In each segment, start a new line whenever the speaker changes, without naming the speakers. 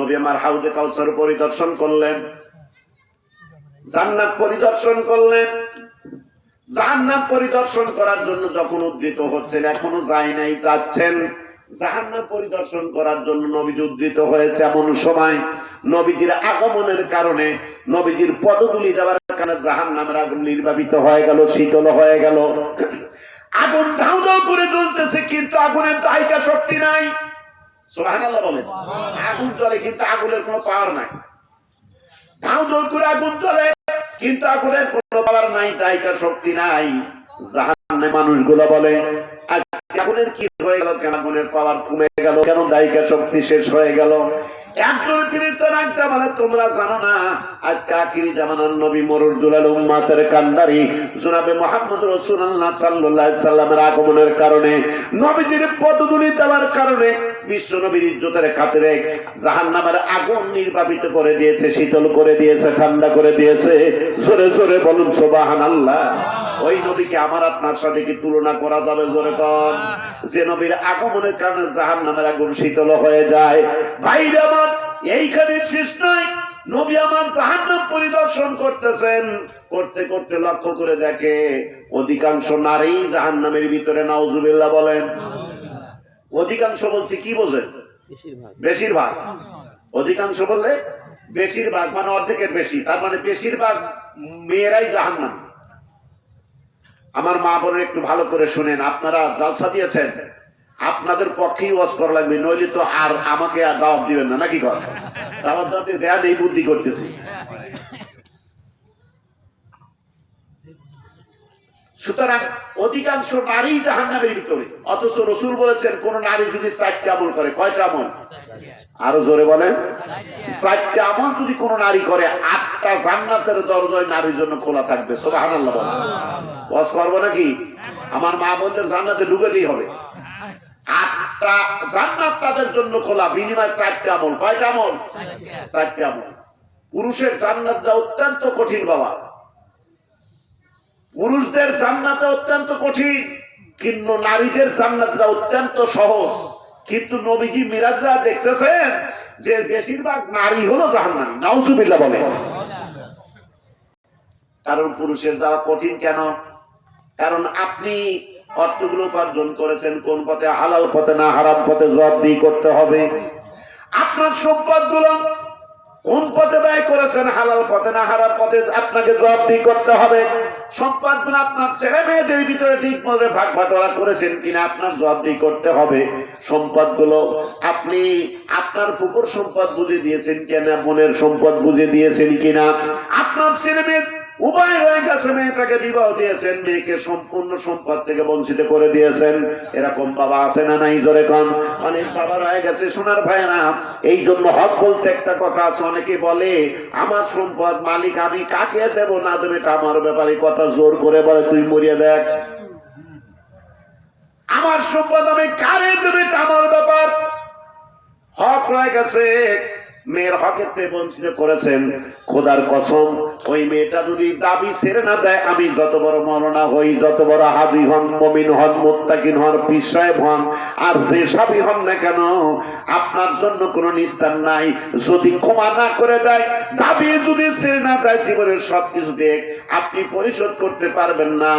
নবী আমার হাউদে কাউসার পরিদর্শন করলেন। জান্নাত পরিদর্শন করলেন। জাহান্নাম পরিদর্শন করার জন্য যখন উদ্ধৃত হচ্ছেন, এখনও যায় নাই, যাচ্ছেন। জাহান্নাম পরিদর্শন করার জন্য নবীজি উদ্ধৃত হয়েছে এমন সময়। নবীজির আগমনের কারণে নবীজির পদগুলি যাওয়ার কারণে জাহান্নামের আগুন নির্বাপিত হয়ে গেল, শীতল হয়ে গেল। আগুন ধাউ ধাউ করে চলতেছে কিন্তু আগুনের দায়িকা শক্তি নাই। আগুন জ্বলে কিন্তু আগুনের কোনো পাওয়ার নাই। ধাউ দৌড় করে আগুন জ্বলে, কিন্তু আগুনের কোনো পাওয়ার নাই দায়িকা শক্তি নাই। জাহান্নামে মানুষগুলো বলে, আজকে আগুনের কি আগমনের কারণে, নবীজির দেওয়ার কারণে বিশ্ব নবীর ইজ্জতের খাতিরে জাহান্নামের আগুন নির্বাপিত করে দিয়েছে, শীতল করে দিয়েছে, ঠান্ডা করে দিয়েছে। জোরে জোরে বলুন, সুবহানাল্লাহ। ওই নবীকে আমার আপনার সাথে কি তুলনা করা যাবে জোরে কর যে নবীর আগমনের কারণে জাহান্নামের আগুন শীতল হয়ে যায়। ভাই আমার এইখানে শেষ নয় নবী আমার জাহান্নাম পরিদর্শন করতেছেন। করতে করতে লক্ষ্য করে দেখে অধিকাংশ নারী জাহান্নামের ভিতরে নাউজুবিল্লাহ বলেন। অধিকাংশ বলছি কি বোঝেন? বেশিরভাগ। অধিকাংশ বললে বেশিরভাগ মানে অর্ধেকের বেশি। তার মানে বেশিরভাগ মেয়েরাই জাহান্নাম। আমার মা বোনের একটু ভালো করে শুনেন, আপনারা জালসা দিয়েছেন? আপনাদের পক্ষেই ওয়াজ করা লাগবে, নইলে তো আর আমাকে আর জবাব দিবেন না, নাকি কর? দাওয়াত যাতে দেয়া নেই, বুদ্ধি করতেছি। সুতরাং অধিকাংশ নারী জাহান্নামের ভিতরে, অথচ রসুল বলেছেন, কোন নারী যদি চারটে আমল করে, কয়টা আমল? আরও জোরে বলেন। চারটে আমল যদি কোন নারী করে আটটা জান্নাতের দরজায় নারীর জন্য খোলা থাকবে বলেন। বস করব নাকি? আমার মা বোনদের জান্নাতে ঢুকেতেই হবে। অত্যন্ত পুরুষদের অত্যন্ত কঠিন, কিন্তু নারীদের অত্যন্ত সহজ। কিন্তু নবীজি মিরাজরা দেখতেছেন, যে বেশিরভাগ নারী হলো নাউজুবিল্লাহ বলে কারণ পুরুষের যাওয়া কঠিন কেন? কারণ আপনি অর্থগুলো উপার্জন করেছেন, কোন পথে হালাল পথে না হারাম পথে জবাবদিহি করতে হবে। আপনার সম্পদগুলো কোন পথে ব্যয় করেছেন, হালাল পথে না হারাম পথে আপনাকে জবাবদিহি করতে হবে। সম্পদগুলো আপনার ছেলে মেয়েদের ভিতরে ঠিক মতো ভাগ বাটোয়ারা করেছেন কিনা আপনার জবাবদিহি করতে হবে। সম্পদগুলো আপনি আপনার পুকুর সম্পদ বুঝে দিয়েছেন কিনা, মনের সম্পদ বুঝে দিয়েছেন কিনা, আপনার ছেলে মেয়ে উপায় হয়ে গেছে মেয়েটাকে বিবাহ দিয়েছেন, মেয়েকে সম্পূর্ণ সম্পদ থেকে বঞ্চিত করে দিয়েছেন। এরকম বাবা আছে না নাই জোরে কন? অনেক বাবা রয়ে গেছে, সোনার ভাই না এই জন্য হক একটা কথা অনেকে বলে, আমার সম্পদ মালিক, আমি কাকে দেবো না দেবে? এটা আমার ব্যাপারে কথা জোর করে বলে, তুই মরিয়ে দেখ। আমার সম্পদ আমি কারে দেবে? এটা আমার ব্যাপার। হক রয়ে গেছে মেয়ের হকের থেকে বঞ্চিত করেছেন, খোদার কসম, ওই মেয়েটা যদি দাবি ছেড়ে না দেয়, আমি যত বড় মরনা হই, যত বড় হাবি হন, মমিন হন, মোত্তাকিন হন, পীর হন, আর যে সবই হন না কেন, আপনার জন্য কোনো নিস্তার নাই। যদি ক্ষমা না করে দেয়, দাবি যদি ছেড়ে না দেয়, জীবনের সব কিছু দেখ, আপনি পরিশোধ করতে পারবেন না।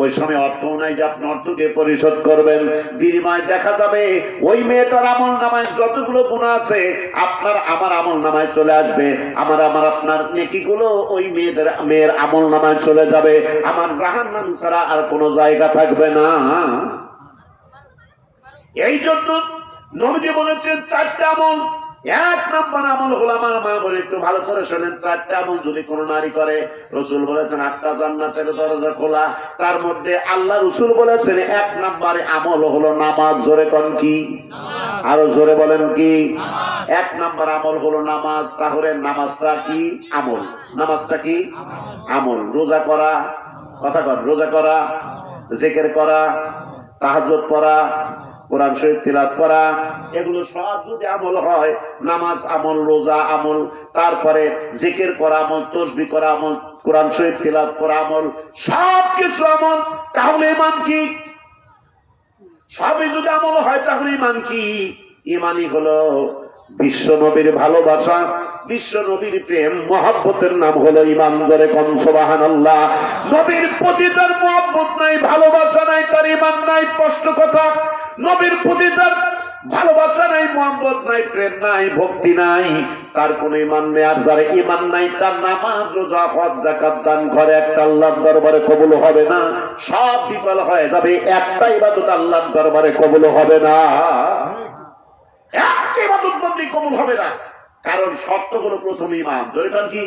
ওই সময় অর্থ নাই যে আপনি অর্থকে পরিশোধ করবেন। বিনিময় দেখা যাবে, ওই মেয়েটার আমল নামায় যতগুলো গুণ আছে, আপনার আমার আমল নামায় চলে আসবে। আমার আমার আপনার নেকিগুলো ওই মেয়েদের, মেয়ের আমল নামায় চলে যাবে। আমার জাহান নাম ছাড়া আর কোনো জায়গা থাকবে না। এই জন্য নবজি বলেছেন, চারটা আমল এক নম্বর আমল হলো আমার মা বলে একটু ভালো করে শোনেন চারটে আমল যদি কোনো নারী করে রসুল বলেছেন আটটা জান্নাতের দরজা খোলা। তার মধ্যে আল্লাহ রসুল বলেছেন এক নম্বরে আমল হলো নামাজ। জোরে কন কি? আরও জোরে বলেন কি? এক নম্বর আমল হলো নামাজ। তাহলে নামাজটা কি? আমল। নামাজটা কি? আমল। রোজা করা কথা কর রোজা করা জেকের করা তাহাজ্জুদ পড়া, কোরআন শরীফ তিলাত করা, এগুলো সব যদি আমল হয়, নামাজ আমল, রোজা আমল, তারপরে জিকির করা আমল, তসবি করা আমল, কোরআন শরীফ তিলাত করা আমল সব কিছু আমল, তাহলে ইমান কি? সবই যদি আমল হয়, তাহলে ইমান কি? ইমানই হলো বিশ্ব নবীর ভালোবাসা বিশ্ব নবীর প্রেম, মহাব্বতের নাম হলো ইমান করে কনসবাহান আল্লাহ নবীর প্রতি তার মহাব্বত নাই, ভালোবাসা নাই, তার ইমান নাই, স্পষ্ট কথা। নবীর প্রতি তার ভালোবাসা নাই মোহাম্মদ নাই, প্রেম নাই, ভক্তি নাই, তার কোন ইমান নেই। আর যার ইমান নাই, তার নামাজ, রোজা, হজ জাকাত দান করে একটা আল্লাহর দরবারে কবুল হবে না। সব বিফল হয়ে যাবে একটা ইবাদত আল্লাহর দরবারে কবুল হবে না। একটা কবুল হবে না কারণ শর্ত হলো প্রথম ইমান কি?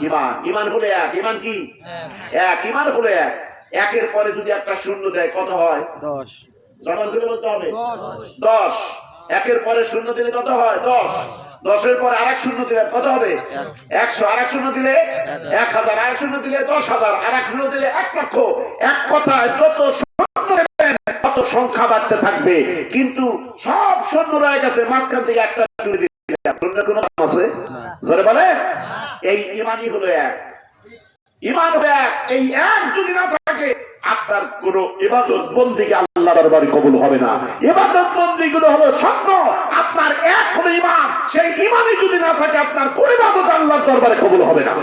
ইমান ইমান হলে এক। ইমান কি? এক। ইমান হলে এক। একের পরে যদি একটা শূন্য দেয় কত হয়?
দশ।
করে বলতে হবে? দশ। একের পরে শূন্য দিলে কত হয়? দশ। দশের পর আর এক শূন্য দিলে কত হবে? একশো। আর এক শূন্য দিলে এক হাজার। আর এক শূন্য দিলে দশ হাজার। আর এক শূন্য দিলে এক লক্ষ। এক কথায় যত সংখ্যা বাড়তে থাকবে। কিন্তু সব শূন্য রয়ে গেছে মাঝখান থেকে একটা দিলে কোনো আছে? জোরে বলে এই ইমানই হলো এক। ইমান এক। এই এক যদি না থাকে আপনার কোন ইবাদত বন্দিকে আল্লাহ দরবারে কবুল হবে না। ইবাদত বন্দি গুলো হলো স্বপ্ন আপনার এক হলো ইমান। সেই ইমানই যদি না থাকে আপনার কোন ইবাদত আল্লাহর দরবারে কবুল হবে না।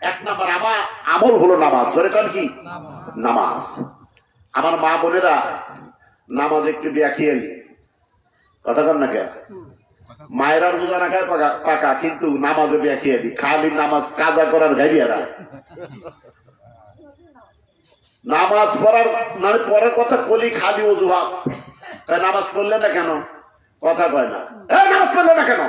এক নাম্বার আমার আমল হলো নামাজ। ধরে কারণ কি? নামাজ। আমার মা বোনেরা নামাজ একটু দেখিয়ে কথা কন না কে মায়েরা রোজা রাখার পাকা কিন্তু নামাজে দেখিয়ে দি খালি নামাজ কাজা করার গাইয়ারা নামাজ পড়ার মানে পরের কথা কলি খালি অজুহাত। নামাজ পড়লে না কেন? কথা কয় না। নামাজ পড়লে না কেন?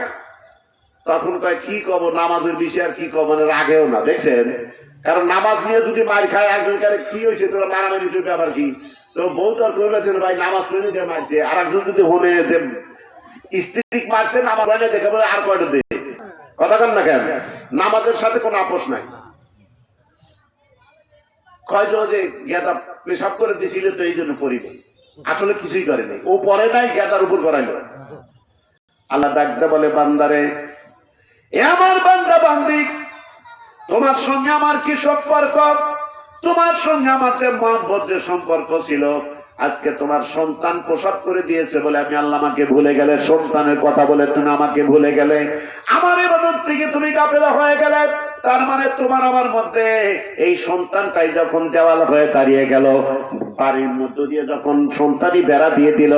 তখন কয় কি কব নামাজের বিষয়ে আর কি কব রাগেও না। দেখছেন? কারণ নামাজ নিয়ে যদি মার খায় একজন কারে কি হয়েছে? তোরা মারামারি চলবে আবার কি? তো বউ তো করবে না, ভাই নামাজ পড়ে নিতে মারছে। আর একজন যদি হনে যে স্ত্রী মারছে নামাজ পড়ে দেখে বলে আর কয়টা দে? কথা কন না কেন? নামাজের সাথে কোনো আপোষ নাই। কয়জন যে গেতা পেশাব করে দিছিল তো এই জন্য পরিবে আসলে কিছুই করেনি। ও পরে নাই গেতার উপর করাইলো আল্লাহ ডাকতে বলে বান্দারে এ আমার বান্দা বান্দি, তোমার সঙ্গে আমার কি সম্পর্ক? তোমার সঙ্গে আমার যে সম্পর্ক ছিল, আজকে তোমার সন্তান প্রসাদ করে দিয়েছে বলে আমি আল্লাহ আমাকে ভুলে গেলে, সন্তানের কথা বলে তুমি আমাকে ভুলে গেলে। আমার এবাদত থেকে তুমি কাপেলা হয়ে গেলে, তার মানে তোমার আমার মধ্যে এই সন্তানটাই যখন দেওয়াল হয়ে দাঁড়িয়ে গেল, বাড়ির মধ্য দিয়ে যখন সন্তানই বেড়া দিয়ে দিল,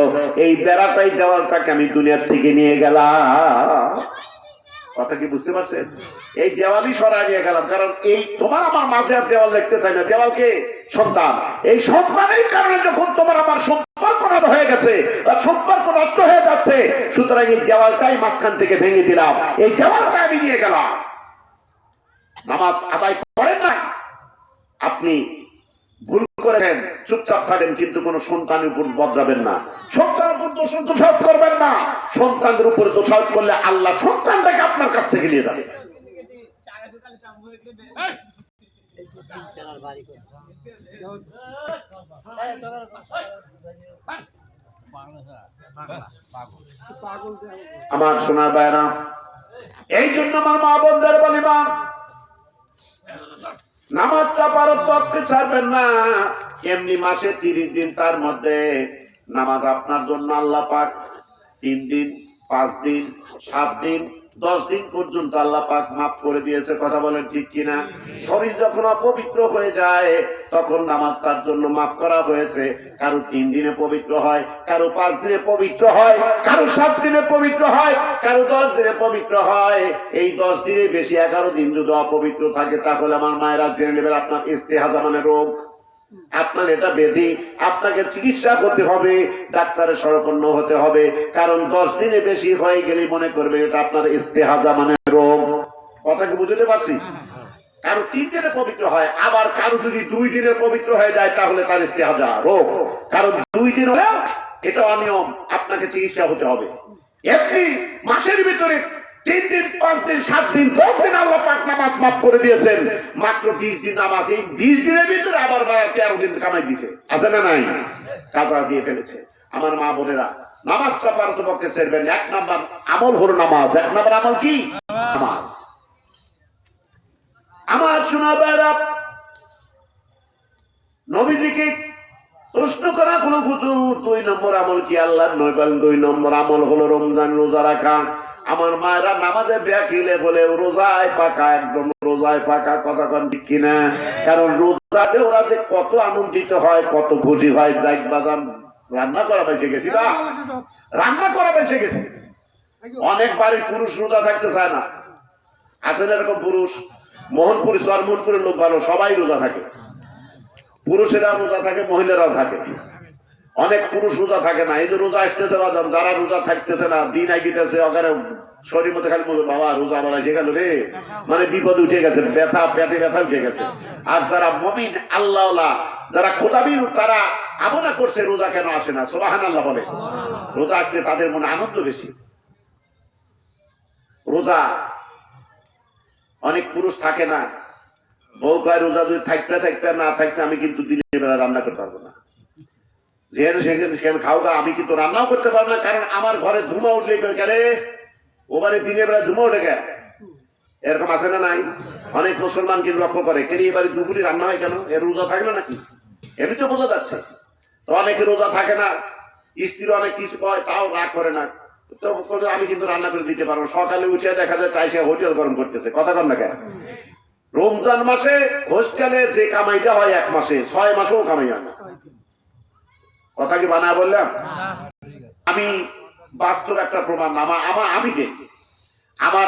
এই বেড়াটাই দেওয়ালটাকে আমি দুনিয়ার থেকে নিয়ে গেলাম। কথা কি বুঝতে পারছেন? এই দেওয়ালই সরাই নিয়ে গেলাম, কারণ এই তোমার আমার মাঝে আর দেওয়াল দেখতে চাই না। দেওয়ালকে সন্তান। এই সন্তানের কারণে যখন তোমার আমার সম্পর্ক হয়ে গেছে সম্পর্ক নষ্ট হয়ে যাচ্ছে, সুতরাং এই দেওয়ালটাই মাঝখান থেকে ভেঙে দিলাম। এই দেওয়ালটা আমি নিয়ে গেলাম। নামাজ আদায় করেন না আপনি ভুল করেন চুপচাপ থাকেন, কিন্তু কোন সন্তানের উপর বদলাবেন না। সন্তানের উপর দোষ দোষারোপ করবেন না। সন্তানদের উপরে দোষারোপ করলে আল্লাহ সন্তানটাকে আপনার কাছ থেকে নিয়ে যাবে। আমার সোনার বায়না এই জন্য আমার মা বোনদের বলি মা নামাজটা পারত পক্ষে ছাড়বেন না। এমনি মাসে তিরিশ দিন তার মধ্যে নামাজ আপনার জন্য আল্লাহ পাক তিন দিন, পাঁচ দিন, সাত দিন দশ দিন পর্যন্ত আল্লাহ পাক মাফ করে দিয়েছে, কথা বলেন ঠিক কিনা? শরীর যখন অপবিত্র হয়ে যায়, তখন নামাজ তার জন্য মাফ করা হয়েছে। কারও তিন দিনে পবিত্র হয়, কারও পাঁচ দিনে পবিত্র হয়, কারও সাত দিনে পবিত্র হয়, কারও দশ দিনে পবিত্র হয়। এই দশ দিনের বেশি এগারো দিন যদি অপবিত্র থাকে, তাহলে আমার মায়েরা জেনে নেবেন আপনার ইস্তেহাজা মানে রোগ। আপনার এটা বেধি আপনাকে চিকিৎসা করতে হবে, ডাক্তারের সরপন্ন হতে হবে। কারণ দশ দিনে বেশি হয়ে গেলে মনে করবে এটা আপনার ইস্তেহাজা মানে রোগ। কথা কি বুঝতে পারছি? কারও তিন দিনে পবিত্র হয়, আবার কারও যদি দুই দিনে পবিত্র হয়ে যায়, তাহলে তার ইস্তেহাজা রোগ। কারণ দুই দিন হলেও এটা অনিয়ম, আপনাকে চিকিৎসা হতে হবে। এমনি মাসের ভিতরে তিন দিন, পাঁচ দিন, সাত দিন, দশ দিন আল্লাহ পাক নামাজ মাফ করে দিয়েছেন। মাত্র বিশ দিন নামাজ। এই বিশ দিনের ভিতরে আবার তেরো দিন কামাই দিছে। আছে না নাই? কাজা দিয়ে ফেলেছে। আমার মা বোনেরা, নামাজটা পারত পক্ষে সেরবেন এক নাম্বার আমল নামাজ। এক নাম্বার আমল কি? নামাজ। আমার শোনা বেড়া নবীজিকে প্রশ্ন করা কোনো দুই নম্বর আমল কি আল্লাহ নয় দুই নম্বর আমল হলো রমজান রোজা রাখা। আমার মায়েরা নামাজে ব্যাকিলে বলে, রোজায় পাকা, একদম রোজায় পাকা, কথা কন ঠিক কিনা? কারণ রোজাতে ওরা যে কত আনন্দিত হয়, কত খুশি হয় দেখ বাজান রান্না করা বেঁচে গেছি না? রান্না করা বেঁচে গেছি। অনেক বাড়ির পুরুষ রোজা থাকতে চায় না। আছেন এরকম পুরুষ? মোহনপুর সরমোহনপুরের লোক ভালো, সবাই রোজা থাকে। পুরুষেরা রোজা থাকে, মহিলারাও থাকে। অনেক পুরুষ রোজা থাকে না। এই যে রোজা আসতেছে বাজান, যারা রোজা থাকতেছে না, দিন আগিতেছে ওখানে শরীর মধ্যে খালি বলবে, বাবা, রোজা আমার এসে গেল রে। মানে বিপদ উঠে গেছে, ব্যথা, পেটে ব্যথা উঠে গেছে। আর যারা মমিন আল্লাহ যারা খোদাবি তারা আমনা করছে, রোজা কেন আসে না? সোবাহান আল্লাহ বলে। রোজা আসলে তাদের মনে আনন্দ বেশি। রোজা, অনেক পুরুষ থাকে না। বউ কয়, রোজা যদি থাকতে থাকতে না থাকতে আমি কিন্তু দিনের বেলা রান্না করতে পারব না। যেখানে সেখানে সেখানে খাও গা, আমি কিন্তু রান্নাও করতে পারব না কারণ আমার ঘরে ধুমা উঠলে কেন? ওবারে দিনের বেলা ধুমা উঠে গেল এরকম আছে না নাই? অনেক মুসলমান কিন্তু লক্ষ্য করে কেন এবারে দুপুরে রান্না হয় কেন? এর রোজা থাকল নাকি? এমনি তো বোঝা যাচ্ছে। তো অনেকে রোজা থাকে না স্ত্রী অনেক কিছু কয় তাও রাগ করে না। তো আমি কিন্তু রান্না করে দিতে পারব সকালে উঠে দেখা যায় চাই সে হোটেল গরম করতেছে। কথা কন না কেন? রমজান মাসে হোস্টেলে যে কামাইটা হয় এক মাসে ছয় মাসেও কামাই হয় না। কথা কি বানা বললাম? আমি বাস্তব একটা প্রমাণ আমার আমার আমি যে আমার